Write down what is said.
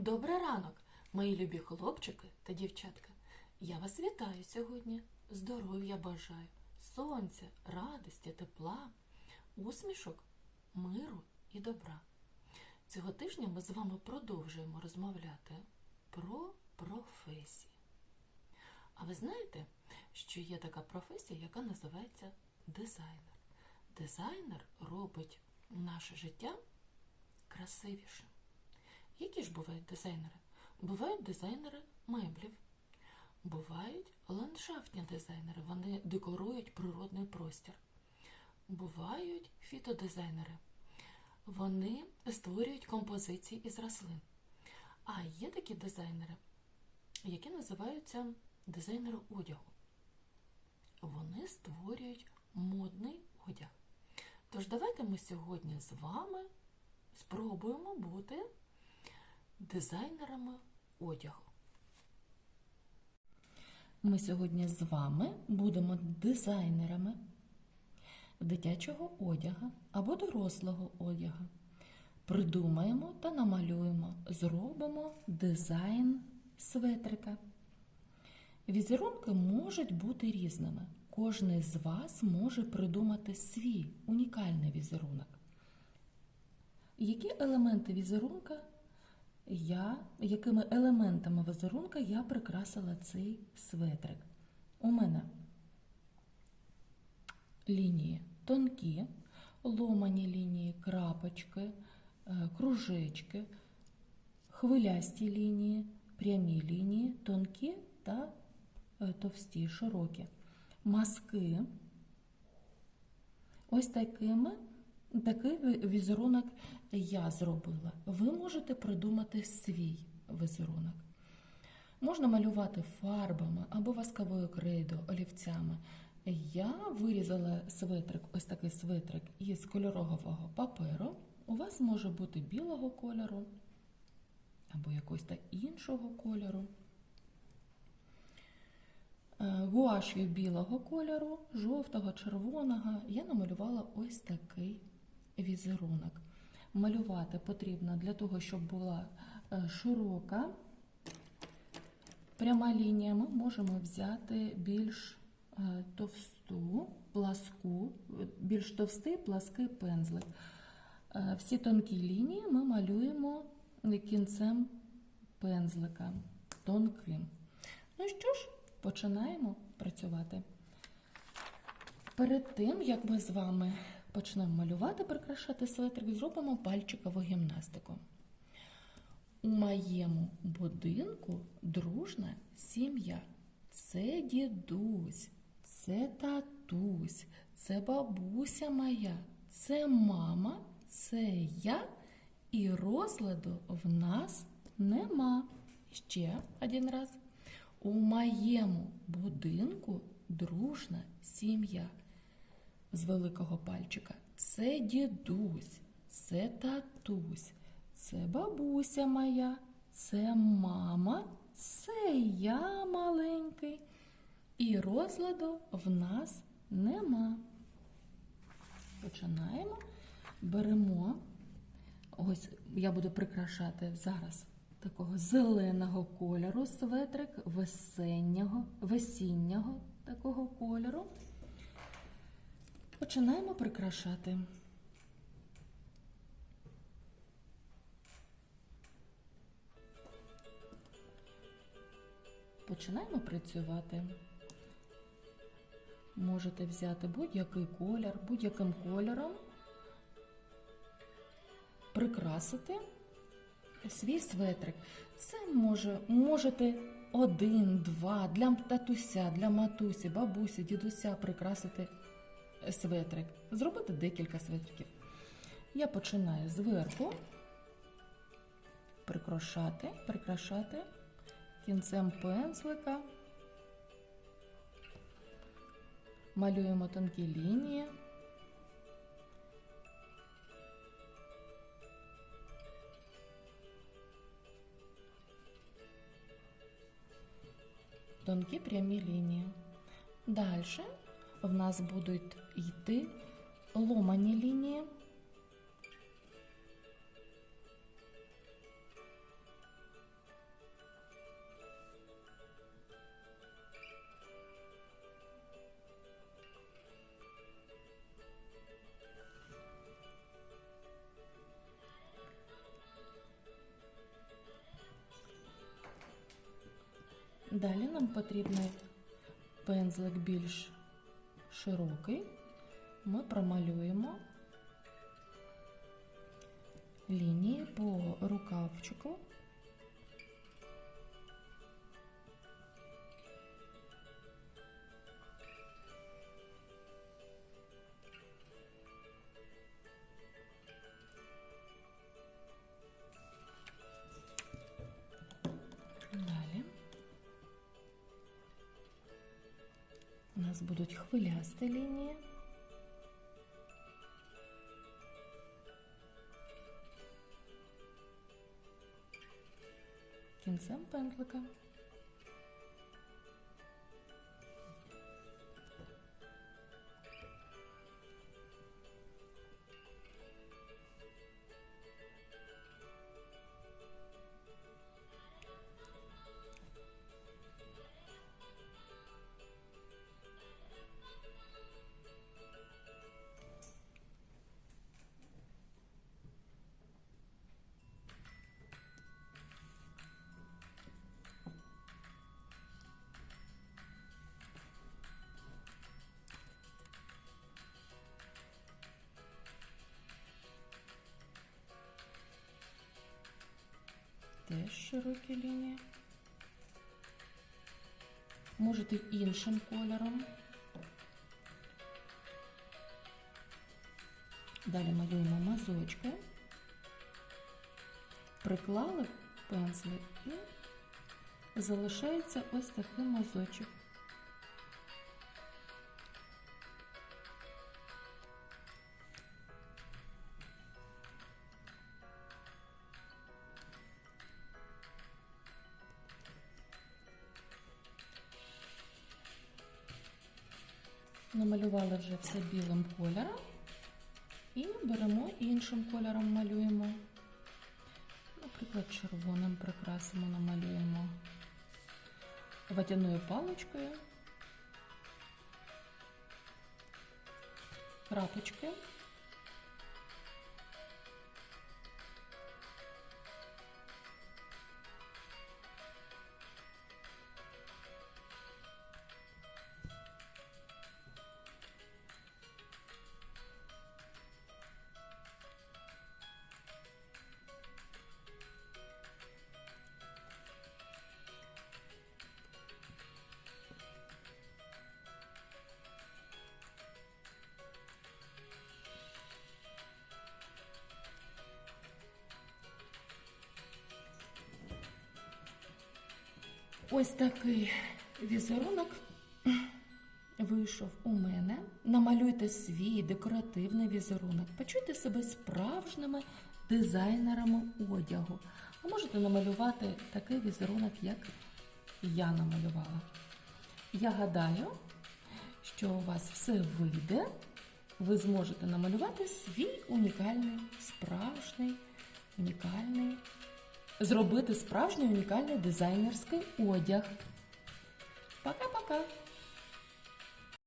Добрий ранок, мої любі хлопчики та дівчатка. Я вас вітаю сьогодні. Здоров'я бажаю, сонця, радості, тепла, усмішок, миру і добра. Цього тижня ми з вами продовжуємо розмовляти про професії. А ви знаєте, що є така професія, яка називається дизайнер. Дизайнер робить наше життя красивішим. Які ж бувають дизайнери? Бувають дизайнери меблів, бувають ландшафтні дизайнери, вони декорують природний простір. Бувають фітодизайнери, вони створюють композиції із рослин. А є такі дизайнери, які називаються дизайнери одягу. Вони створюють модний одяг. Тож давайте ми сьогодні з вами спробуємо бути дизайнерами одягу. Ми сьогодні з вами будемо дизайнерами дитячого одягу або дорослого одягу. Придумаємо та намалюємо, зробимо дизайн светрика. Візерунки можуть бути різними. Кожний з вас може придумати свій унікальний візерунок. Які елементи візерунка я, якими елементами візерунка я прикрасила цей светрик? У мене лінії тонкі, ломані лінії, крапочки, е, кружечки, хвилясті лінії, прямі лінії, тонкі та е, товсті, широкі. Маски. Ось такими Такий візерунок я зробила. Ви можете придумати свій візерунок. Можна малювати фарбами або восковою крейдою, олівцями. Я вирізала светрик, ось такий светрик із кольорового паперу. У вас може бути білого кольору або якогось та іншого кольору. Е, Гуаш'ю білого кольору, жовтого, червоного я намалювала ось такий візерунок. Малювати потрібно для того, щоб була е, широка пряма лінія. Ми можемо взяти більш е, товсту, пласку, е, більш товстий плаский пензлик. Всі тонкі лінії ми малюємо кінцем пензлика тонким. Ну що ж, починаємо працювати. Перед тим, як ми з вами почнемо малювати, прикрашати светрик, зробимо пальчикову гімнастику. У моєму будинку дружна сім'я. Це дідусь, це татусь, це бабуся моя, це мама, це я, і розладу в нас нема. Ще один раз. У моєму будинку дружна сім'я. З великого пальчика. Це дідусь, це татусь, це бабуся моя, це мама, це я маленький. І розладу в нас нема. Починаємо. Беремо. Ось я буду прикрашати зараз такого зеленого кольору светрик, весеннього, весіннього такого кольору. Починаємо прикрашати. Починаємо працювати. Можете взяти будь-який колір, будь-яким кольором, прикрасити свій светрик. Це може, можете один, два, для татуся, для матусі, бабусі, дідуся прикрасити светрик. Зробити декілька светриків. Я починаю зверху прикрашати, прикрашати кінцем пензлика. Малюємо тонкі лінії. Тонкі прямі лінії. Далі в нас будут йти ломані лінії. Далі нам потрібен пензлик більш широкий. Ми промалюємо лінії по рукавчику. у нас будуть хвилясті лінії. Кінцем пензлика. Теж широкі лінії. Можете іншим кольором. Далі малюємо мазочки. Приклали пензлик і залишається ось такий мазочок. Намалювали вже все білим кольором і беремо іншим кольором малюємо. Наприклад, червоним прикрасимо, намалюємо водяною паличкою, крапочки. Ось такий візерунок вийшов у мене. Намалюйте свій декоративний візерунок. Почуйте себе справжніми дизайнерами одягу. А можете намалювати такий візерунок, як я намалювала. Я гадаю, що у вас все вийде. Ви зможете намалювати свій унікальний, справжній, унікальний зробити справжній унікальний дизайнерський одяг. Пока-пока!